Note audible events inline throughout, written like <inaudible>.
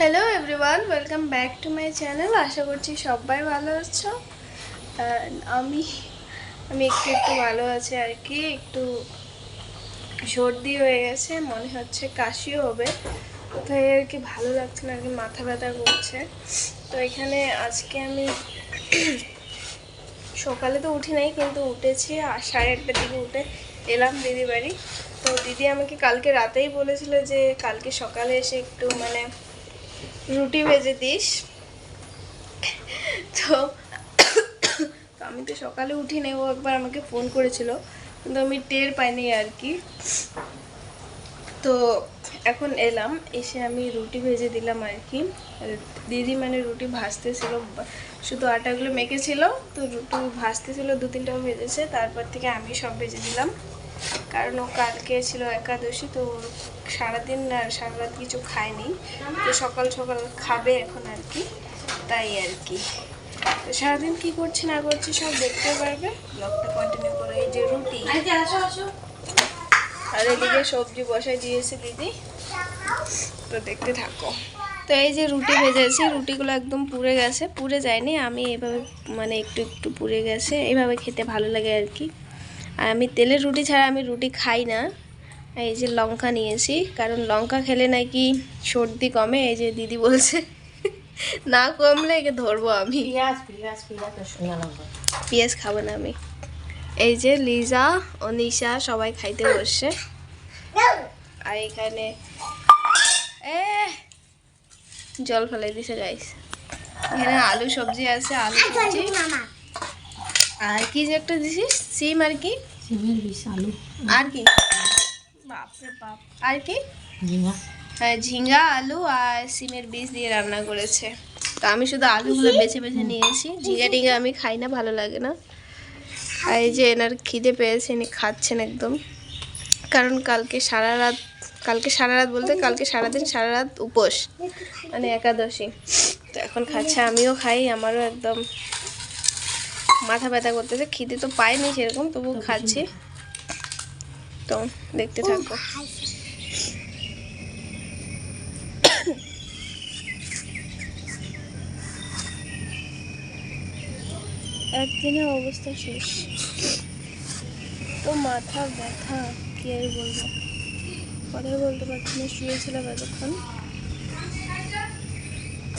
Hello everyone welcome back to my channel আশা করছি সবাই ভালো আছো। আমি আমি একটু একটু ভালো আছি আর কি। একটু সর্দি হয়ে গেছে, মনে হচ্ছে কাশিও হবে। কোথায় আর কি ভালো লাগছে না, আর কি মাথা ব্যথা করছে। তো এখানে আজকে আমি সকালে তো উঠি নাই, কিন্তু উঠেছি। আর সাড়ে আটটার দিকে উঠে এলাম দিদি বাড়ি। তো দিদি আমাকে কালকে রাতেই বলেছিল যে কালকে সকালে এসে একটু মানে রুটি ভেজে দিস। তো আমি তো সকালে উঠি ও একবার আমাকে ফোন করেছিল, কিন্তু আমি টের পাইনি আর কি। তো এখন এলাম, এসে আমি রুটি ভেজে দিলাম আর কি। দিদি মানে রুটি ভাজতেছিল, শুধু আটাগুলো মেখেছিল, তো রুটি ভাজতেছিল দু তিনটাও ভেজেছে, তারপর থেকে আমি সব ভেজে দিলাম। কারণ ও কালকে ছিল একাদশী তো সারাদিন আর সারা রাত কিছু খায়নি। তো সকাল সকাল খাবে এখন আর কি তাই আর কি। তো সারাদিন কি করছি না করছি সব দেখতে পারবে। ব্লগটা কন্টিনিউ করে এই যে রুটি। আর এদিকে সবজি বসাই দিয়েছে দিদি। তো দেখতে থাকো। তো এই যে রুটি ভেজেছি রুটিগুলো একদম পুড়ে গেছে। পুড়ে যায়নি আমি এভাবে মানে একটু একটু পুড়ে গেছে। এভাবে খেতে ভালো লাগে আর কি। আর আমি তেলের রুটি ছাড়া আমি রুটি খাই না। এই যে লঙ্কা নিয়েছি কারণ লঙ্কা খেলে নাকি সর্দি কমে এই যে দিদি বলছে না কমলে একে ধরবো আমি। পিঁয়াজ পিঁয়াজ পিঁয়াজ শুকনো লঙ্কা। পেঁয়াজ খাব না আমি। এই যে লিজা অনিশা সবাই খাইতে বসছে। আর এখানে এ জল ফেলাই দিছে গাইস এখানে আলু সবজি আছে আলু সবজি। আর কি যে একটা দিছিস? সিম আর কি? সিমের বিষ আলু। আর কি? বাপরে বাপ। আর কি? ঝিঙা। হ্যাঁ ঝিঙ্গা আলু আর সিমের বীজ দিয়ে রান্না করেছে। তো আমি শুধু আলুগুলো বেছে বেছে নিয়েছি। ঝিঙ্গা টিঙ্গা আমি খাই না ভালো লাগে না। আর এই যে এনার খিদে পেয়েছে ইনি খাচ্ছেন একদম। কারণ কালকে সারা রাত কালকে সারা রাত বলতে কালকে সারাদিন সারা রাত উপোস। মানে একাদশী। তো এখন খাচ্ছে আমিও খাই আমারও একদম মাথা ব্যথা করতেছে খিদে তো পাইনি সেরকম তবু খাচ্ছি। তো দেখতে থাকো। একদিনের অবস্থা শেষ। তো মাথা ব্যথা কি আর বলব? কথাই বলতে পারছি না শুয়েছিলাম এতক্ষণ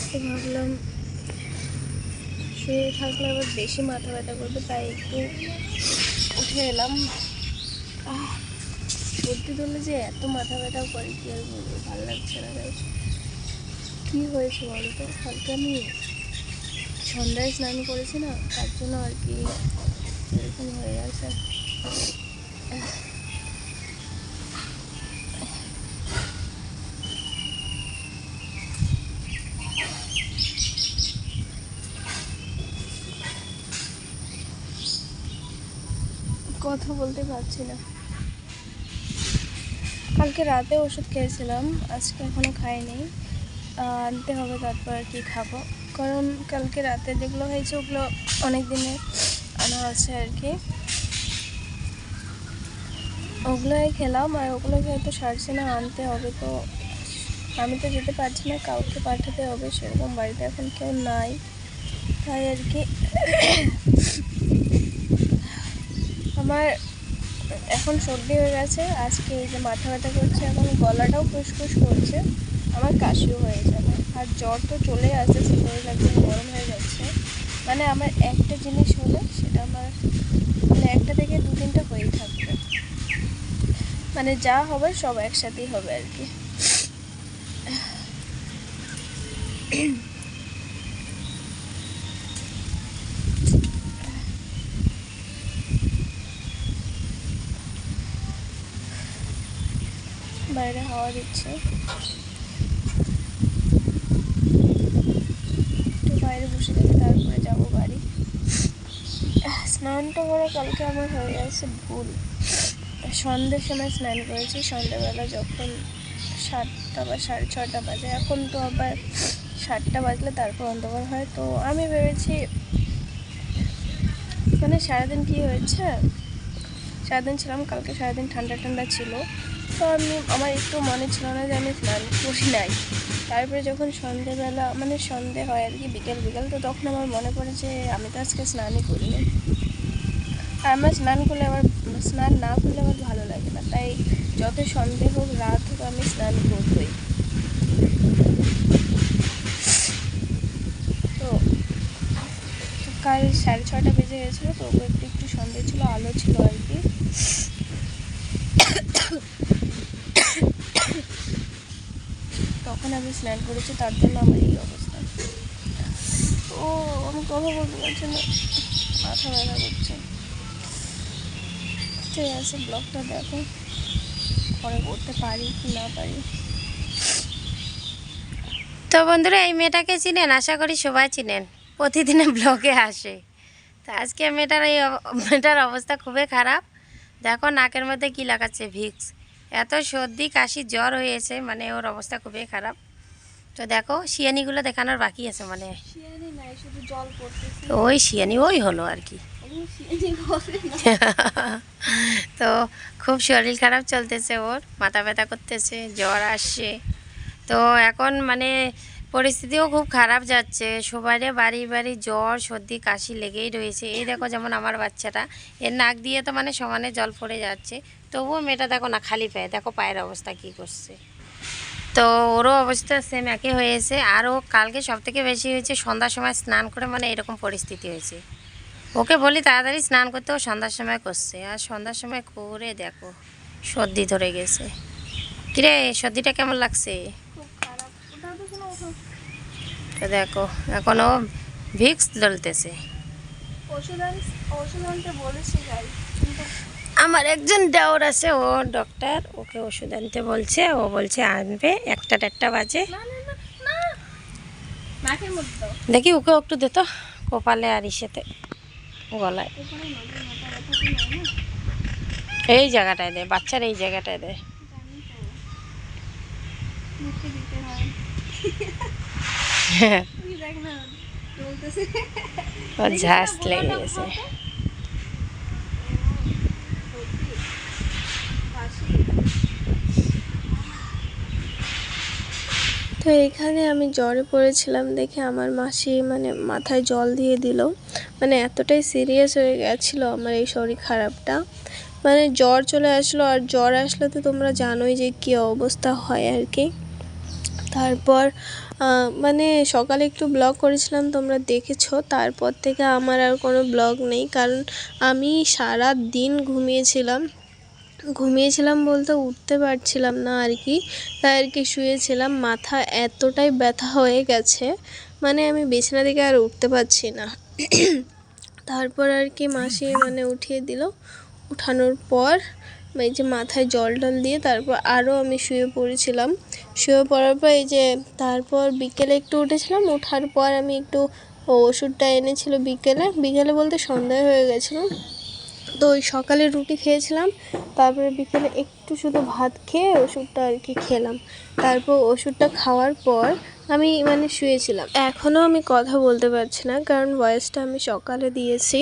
তো ভাবলাম শুয়ে থাকলে আবার বেশি মাথা ব্যথা করবে, তাই একটু উঠে এলাম। সর্দি ধরলে যে এত মাথা ব্যথা করে কি আর বলব, ভালো লাগছে না তাই কী হয়েছে বলতো তো? কালকে আমি সন্ধ্যায় স্নান করেছি না, তার জন্য আর কি এরকম হয়ে গেছে কথা বলতে পারছি না। কালকে রাতে ওষুধ খেয়েছিলাম, আজকে এখনও খাইনি। আনতে হবে, তারপর কি খাব? কারণ কালকে রাতে যেগুলো হয়েছে, ওগুলো অনেক দিনে আনা আছে আর কি। ওগুলোই খেলাম, আর ওগুলো হয়তো সারছে না, আনতে হবে তো। আমি তো যেতে পারছি না, কাউকে পাঠাতে হবে, সেরকম বাড়িতে এখন কেউ নাই। তাই আর কি। আমার এখন সর্দি হয়ে গেছে। আজকে এই যে মাথা ব্যথা করছে, এখন গলাটাও ফুসফুস করছে। আমার কাশিও হয়ে যাবে। আর জ্বর তো চলে আসতেছে শরীর একদম গরম হয়ে যাচ্ছে। মানে আমার একটা জিনিস হলে, সেটা আমার মানে একটা থেকে দু তিনটা হয়েই থাকবে। মানে যা হবে সব একসাথেই হবে আর কি। বাইরে হাওয়া দিচ্ছে। একটু বাইরে বসে থেকে তারপরে যাব বাড়ি। স্নানটা করে কালকে আমার হয়ে গেছে ভুল। সন্ধ্যের সময় স্নান করেছি, সন্ধ্যাবেলা যখন সাতটা বা সাড়ে ছটা বাজে। এখন তো আবার সাতটা বাজলে তারপর অন্ধকার হয়। তো আমি ভেবেছি মানে সারাদিন কি হয়েছে? সারাদিন ছিলাম, কালকে সারাদিন ঠান্ডা ঠান্ডা ছিল। তো আমি, আমার একটু মনে ছিল না যে আমি স্নান করি নাই। তারপরে যখন সন্ধেবেলা মানে সন্ধে হয় আর কি, বিকেল বিকেল, তো তখন আমার মনে পড়ে যে আমি তো আজকে স্নানই করিনি আর আমার স্নান করলে আমার স্নান না করলে আমার ভালো লাগে না। তাই যত সন্ধে হোক, রাত হোক, আমি স্নান করবই। তো কাল সাড়ে ছটা বেজে গেছিল, তো একটু একটু সন্ধে ছিল, আলো ছিল আর কি। তখন আমি স্নান করেছি, তার জন্য আমার এই অবস্থা। ও, আমি কথা বলতে পারছি না মাথা ব্যথা করছে। ঠিক আছে? ব্লগটা দেখো। পরে করতে পারি কি না পারি। তো বন্ধুরা, এই মেয়েটাকে চিনেন? আশা করি সবাই চিনেন। প্রতিদিনে ব্লগে আসে। তো আজকে মেয়েটার এই মেয়েটার অবস্থা খুবই খারাপ। দেখো নাকের মধ্যে কি লাগাচ্ছে ভিক্স। এত সর্দি কাশি জ্বর হয়েছে মানে ওর অবস্থা খুবই খারাপ। তো দেখো শিয়ানিগুলো দেখানোর বাকি আছে মানে শুধু জল ওই শিয়ানি ওই হলো আর কি। <laughs> তো খুব শরীর খারাপ চলতেছে ওর মাথা ব্যথা করতেছে জ্বর আসছে। তো এখন মানে পরিস্থিতিও খুব খারাপ যাচ্ছে। সবারই বাড়ি বাড়ি জ্বর সর্দি কাশি লেগেই রয়েছে। এই দেখো যেমন আমার বাচ্চাটা এর নাক দিয়ে তো মানে সমানে জল পড়ে যাচ্ছে। তবুও মেয়েটা দেখো না, খালি পায়ে। দেখো পায়ের অবস্থা কি করছে। তো ওরও অবস্থা সেম একই হয়েছে। আরও কালকে সব থেকে বেশি হয়েছে, সন্ধ্যার সময় স্নান করে মানে এরকম পরিস্থিতি হয়েছে। ওকে বলি তাড়াতাড়ি স্নান করতে ও সন্ধ্যার সময় করছে। আর সন্ধ্যার সময় করে দেখো, সর্দি ধরে গেছে। কিরে, সর্দিটা কেমন লাগছে? তো দেখো এখনও ভিক্স দলতেছে ওষুধ ওষুধ বলেছি আমার একজন দেওর আছে ও ডক্টর ওকে ওষুধ আনতে বলছে ও বলছে আনবে একটা দেড়টা বাজে। দেখি ওকে একটু দে তো কপালে আর ইসেতে গলায়। এই জায়গাটায় দে বাচ্চার এই জায়গাটায় দে। জানি তো মুখে দিতে হয়। তুই দেখ না বলতেছে ওর ঝাঁস লেগে গেছে তো এখানে আমি জ্বরে পড়েছিলাম দেখে আমার মাসি মানে মাথায় জল দিয়ে দিল। মানে এতটাই সিরিয়াস হয়ে গেছিল আমার এই শরীর খারাপটা। মানে জ্বর চলে আসলো আর জ্বর আসলে তো তোমরা জানোই যে কী অবস্থা হয় আর কি। তারপর মানে সকালে একটু ব্লগ করেছিলাম, তোমরা দেখেছ। তারপর থেকে আমার আর কোনো ব্লগ নেই, কারণ আমি সারা দিন ঘুমিয়েছিলাম। ঘুমিয়েছিলাম বলতে উঠতে পারছিলাম না আর কি। তাই আর কি শুয়েছিলাম। মাথা এতটাই ব্যথা হয়ে গেছে মানে আমি বিছানা থেকে আর উঠতে পারছি না। তারপর আর কি মাসি মানে উঠিয়ে দিল। উঠানোর পর এই যে মাথায় জল টল দিয়ে তারপর আরও আমি শুয়ে পড়েছিলাম। শুয়ে পড়ার পর এই যে তারপর বিকেলে একটু উঠেছিলাম। ওঠার পর আমি একটু ওষুধটা এনেছিল বিকেলে। বিকেলে বলতে সন্ধ্যায় হয়ে গেছিল। তো ওই সকালে রুটি খেয়েছিলাম, তারপরে বিকেলে একটু শুধু ভাত খেয়ে ওষুধটা আর কি খেলাম। তারপর ওষুধটা খাওয়ার পর আমি মানে শুয়েছিলাম। এখনও আমি কথা বলতে পারছি না, কারণ ভয়েসটা আমি সকালে দিয়েছি।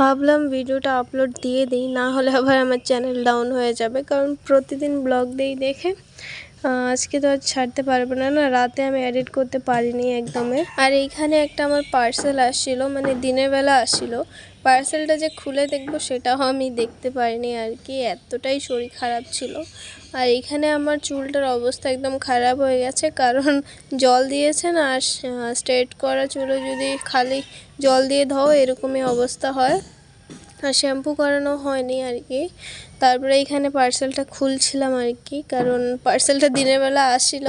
ভাবলাম ভিডিওটা আপলোড দিয়ে দিই, না হলে আবার আমার চ্যানেল ডাউন হয়ে যাবে, কারণ প্রতিদিন ব্লগ দিই দেখে আজকে তো আর ছাড়তে পারব না না, রাতে আমি এডিট করতে পারিনি একদমে। আর এইখানে একটা আমার পার্সেল আসছিল মানে দিনের বেলা আসছিল। পার্সেলটা যে খুলে দেখব সেটাও আমি দেখতে পারিনি আর কি, এতটাই শরীর খারাপ ছিল। আর এখানে আমার চুলটার অবস্থা একদম খারাপ হয়ে গেছে, কারণ জল দিয়েছে না, আর স্ট্রেট করা চুলে যদি খালি জল দিয়ে ধোও, এরকমই অবস্থা হয়। আর শ্যাম্পু করানো হয়নি আর কি। তারপরে এখানে পার্সেলটা খুলছিলাম আর কি, কারণ পার্সেলটা দিনের বেলা আসছিল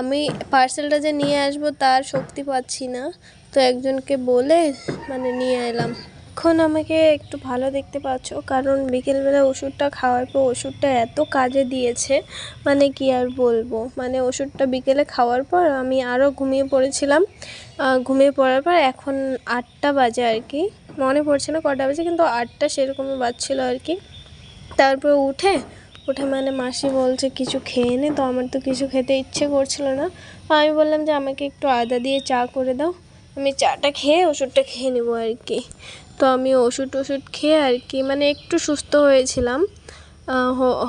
আমি পার্সেলটা যে নিয়ে আসব তার শক্তি পাচ্ছি না। তো একজনকে বলে মানে নিয়ে এলাম। এখন আমাকে একটু ভালো দেখতে পাচ্ছ। কারণ বিকেলবেলা ওষুধটা খাওয়ার পর ওষুধটা এত কাজে দিয়েছে মানে কি আর বলব? মানে ওষুধটা বিকেলে খাওয়ার পর আমি আরও ঘুমিয়ে পড়েছিলাম। ঘুমিয়ে পড়ার পর এখন আটটা বাজে আর কি। মনে পড়ছে না কটা বাজে, কিন্তু আটটা সেরকমই বাজছিল আর কি। তারপর উঠে উঠে মানে মাসি বলছে কিছু খেয়ে নে, তো আমার তো কিছু খেতে ইচ্ছে করছিল না। আমি বললাম যে আমাকে একটু আদা দিয়ে চা করে দাও, আমি চাটা খেয়ে ওষুধটা খেয়ে নেব আর কি। তো আমি ওষুধ টষুধ খেয়ে আর কি মানে একটু সুস্থ হয়েছিলাম।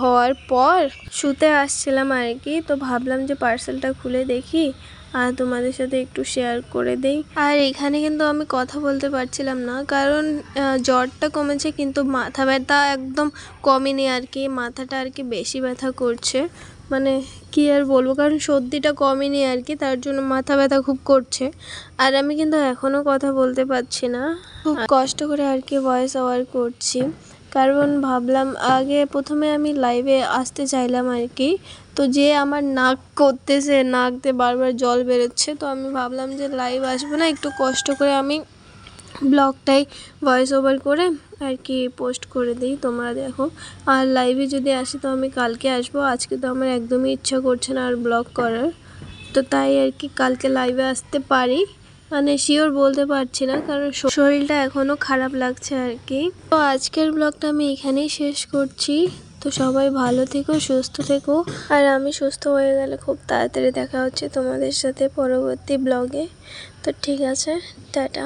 হওয়ার পর শুতে আসছিলাম আর কি, তো ভাবলাম যে পার্সেলটা খুলে দেখি আর তোমাদের সাথে একটু শেয়ার করে দেই। আর এখানে কিন্তু আমি কথা বলতে পারছিলাম না, কারণ জ্বরটা কমেছে কিন্তু মাথা ব্যথা একদম কমেনি আর কি, মাথাটা আর কি বেশি ব্যথা করছে। মানে কি আর বলব? কারণ সর্দিটা কমেনি আর কি তার জন্য মাথা ব্যথা খুব করছে। আর আমি কিন্তু এখনও কথা বলতে পারছি না। খুব কষ্ট করে আর কি ভয়েস ওভার করছি। কারণ ভাবলাম আগে প্রথমে আমি লাইভে আসতে চাইলাম আর কি। তো যে আমার নাক করতেছে নাক দিয়ে বারবার জল বেরোচ্ছে তো আমি ভাবলাম যে লাইভ আসব না। একটু কষ্ট করে আমি ব্লগটাই ভয়েস ওভার করে আর কি পোস্ট করে দিই তোমরা দেখো। আর লাইভে যদি আসি তো আমি কালকে আসব। আজকে তো আমার একদমই ইচ্ছা করছে না আর ব্লগ করার। তো তাই আর কি কালকে লাইভে আসতে পারি। মানে শিওর বলতে পারছি না, কারণ শরীরটা এখনও খারাপ লাগছে আর কি তো আজকের ব্লগটা আমি এখানেই শেষ করছি। তো সবাই ভালো থেকো, সুস্থ থেকো। আর আমি সুস্থ হয়ে গেলে খুব তাড়াতাড়ি দেখা হচ্ছে তোমাদের সাথে পরবর্তী ব্লগে তো ঠিক আছে, টাটা।